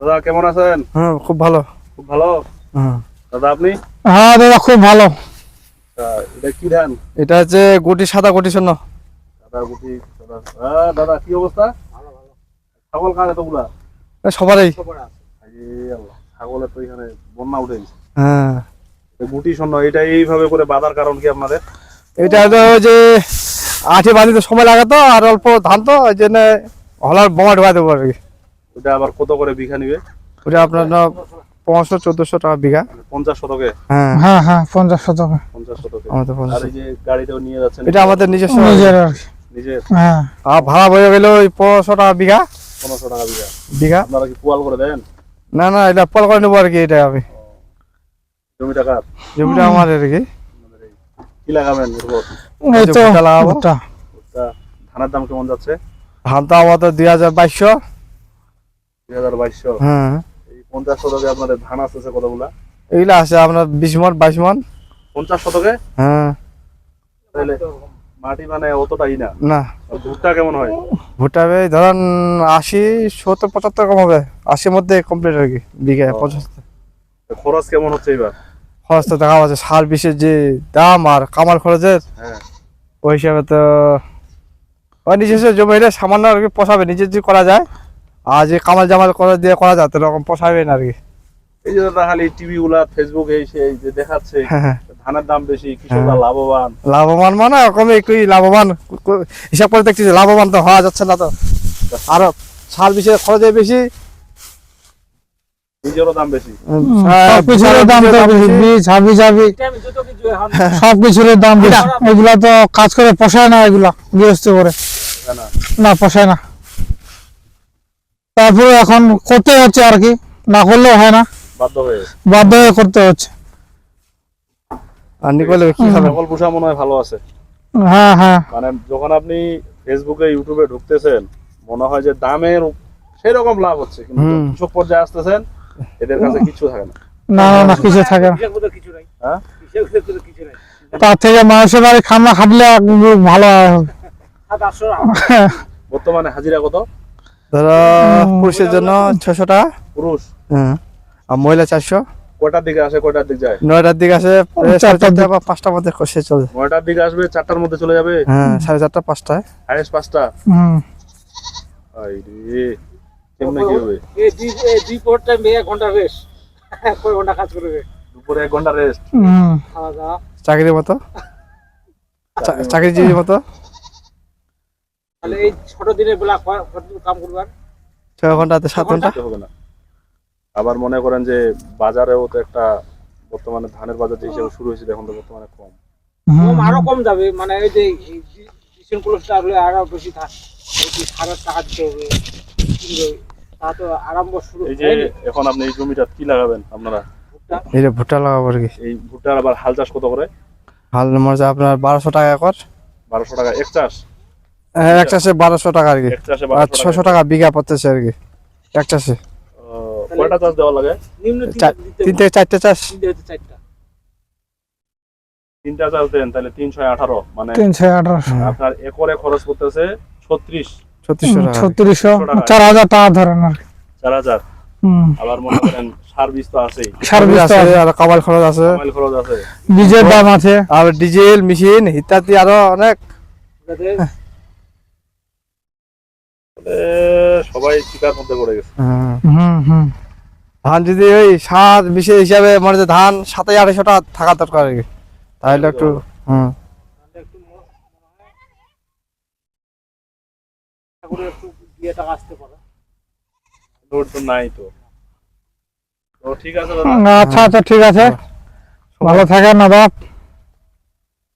দাদা কেমন আছেন? হ্যাঁ খুব ভালো। খুব ভালো? হ্যাঁ। দাদা আপনি? হ্যাঁ দাদা খুব ভালো। এটা কি ধান? এটা হচ্ছে গুটি সাদা গুটি শূন্য। দাদা গুটি দাদা দাদা কি অবস্থা? ছাগল কার এতগুলা? এ সবারই। ছাগলের তো এখানে বন্যা উঠে গেছে হ্যাঁ গুটি শূন্য এটা এইভাবে করে বাঁধার কারণ কি আপনাদের? এটা ওই যে আঠি বাঁধিতে সময় লাগে তো আর অল্প ধান তো ওই জন্য হলার বোমা ঢোকা দেবো আর কি। ওটা আবার কত করে বিঘা নিবে? ওটা আপনার না পনেরোশো চোদ্দশো টাকা বিঘা। মানে পঞ্চাশ শতকে? হ্যাঁ। হ্যাঁ হ্যাঁ পঞ্চাশ শতকে। পঞ্চাশ শতকে। আমাদের আর পঞ্চাশ এই যে গাড়িটাও নিয়ে যাচ্ছেন? এটা আমাদের নিজস্ব? নিজের আর নিজের? হ্যাঁ। আর ভাড়া বয়ে গেল ওই পনেরোশো টাকা বিঘা। পনেরোশো টাকা বিঘা। বিঘা। আপনারা কি পোয়াল করে দেন? না না এটা পল করে নেব আর কি এটা আমি। জমি টাকা জমিটা আমার আর কি। কি লাগাবেন ভুট্টা লাগাবো। ভুট্টা। ধানের দাম কেমন যাচ্ছে? ধান তো আমাদের দুই হাজার বাইশশো। দুই হাজার বাইশশো। হ্যাঁ। পঞ্চাশ শতকে আপনাদের ধান আসতেছে কতগুলা? এগুলো আছে আপনার বিশ মন বাইশ মন। পঞ্চাশ শতকে? হ্যাঁ। তাহলে মাটি মানে অতটাই না। না। ভুট্টা কেমন হয়? ভুট্টা হবে ধরেন আশি সত্তর পঁচাত্তর কম হবে। আশির মধ্যে কমপ্লিট আর কি বিঘা। পঁচাত্তর। খরচ কেমন হচ্ছে এবার খরচ তো দেখা যাচ্ছে সার বিষের যে দাম আর কামার খরচের হ্যাঁ। ওই হিসাবে তো ওই নিজস্ব জমি হলে সামান্য আর কি পোষাবে নিজের যদি করা যায় আর যে কামাল জামাল করে দিয়ে করা যায় তো এরকম পোষাবে না আর কি। এই যে দাদা খালি টিভি গুলা ফেসবুক এই সেই যে দেখাচ্ছে হ্যাঁ ধানের দাম বেশি কৃষকরা লাভবান। লাভবান মানে কমে একটু লাভবান হিসাব করে দেখতেছি লাভবান তো হওয়া যাচ্ছে না তো। আরও সার বিষয়ে খরচে বেশি। দাম বেশি। উম, হ্যাঁ, সব দাম তো বেশি বেশি। বীজ হাবি জাবি সব দাম বেশি। এগুলা তো কাজ করে পোষায় না এগুলা গৃহস্থ করে। না। না পোষায় না। তারপরে এখন করতে হচ্ছে আর কি না করলেও হয় না। বাধ্য হয়ে। বাধ্য হয়ে করতে হচ্ছে। নিকলে কি পোষা মনে হয় ভালো আছে। হ্যাঁ হ্যাঁ। মানে যখন আপনি ফেসবুকে ইউটিউবে ঢুকতেছেন মনে হয় যে দামের সেরকম লাভ হচ্ছে কিন্তু। কৃষক পর্যায়ে আসতেছেন এদের কাছে কিছু থাকে না। না না, কিছু থাকে না। হ্যাঁ? তার থেকে মানুষের বাড়ি খামা খাটলে ভালো বর্তমানে হাজিরা কত? ধরো পুরুষের জন্য ছশো টাকা পুরুষ। হ্যাঁ। আর মহিলা চারশো। কয়টার দিকে আসে কয়টার দিকে যায়? নয়টার দিকে আছে চারটার চারটা দিকে। বা পাঁচটার মধ্যে কষে চলে। নয়টার দিকে আসবে চারটার মধ্যে চলে যাবে? হ্যাঁ সাড়ে চারটা পাঁচটায়। হাইস্ট পাঁচটা? হুম। কেমনে কি হবে? এই দুই এই দুই পর টাইম এক ঘণ্টা রেস্ট কয় ঘণ্টা কাজ করবে? দুপুরে এক ঘণ্টা রেস্ট হুম। খাওয়া দাওয়া। চাকরির মতো? চাকরিজীবীর মতো? তাহলে এই ছোট দিনের বেলা কতটুকু কাম করবার ছয় ঘন্টাতে সাত ঘণ্টা? হবে না। আবার মনে করেন যে বাজারেও তো একটা বর্তমানে ধানের বাজার যে হিসেবে শুরু হয়েছে এখন তো বর্তমানে কম। কম আরও কম যাবে। মানে এই যে কুলসটা আরও বেশি থাক এই সারের টাকা দিতে হবে তা তো আরম্ভ শুরু এই যে এখন আপনি এই জমিটা কি লাগাবেন আপনারা? এই যে ভুট্টা লাগাবো আর কি। এই ভুট্টার আবার হাল চাষ কত করে? হাল আপনার বারোশো টাকা একর। বারোশো টাকা এক চাষ? হ্যাঁ, এক চাষে বারোশো টাকা আর কি। আর ছশো টাকা বিঘা পড়তেছে আর কি এক চাষে। কয়টা চাষ দেওয়া লাগে? চার- তিন থেকে চারটে চাষ। তিনটে চাষ দেন তাহলে তিনশো আঠারো মানে তিনশো আঠারোশো আপনার একরে খরচ করতেছে ছত্রিশ। ছত্রিশশো। চার হাজার টাকা ধরেন আর চার হাজার? আবার মনে করেন তো আছেই। সার্ভিস আছে। আর কামাল খরচ আছে। মোবাইল খরচ আছে। বীজের দাম আছে। আর ডিজেল মেশিন ইত্যাদি আরও অনেক। সবাই চিকার মধ্যে পড়ে গেছে। হ্যাঁ। হুম হুম। ধান যদি ওই সাত বিশেষ হিসাবে মানে যে ধান সাতাই আড়াইশো টাকা থাকা দরকার আর কি। তাহলে একটু হুম। তাহলে একটু মনে হয় একটু দিয়ে টাকা আসতে পারে। লোড তো নাই তো। তো ঠিক আছে দাদা। আচ্ছা আচ্ছা ঠিক আছে। ভালো থাকেন না বাপ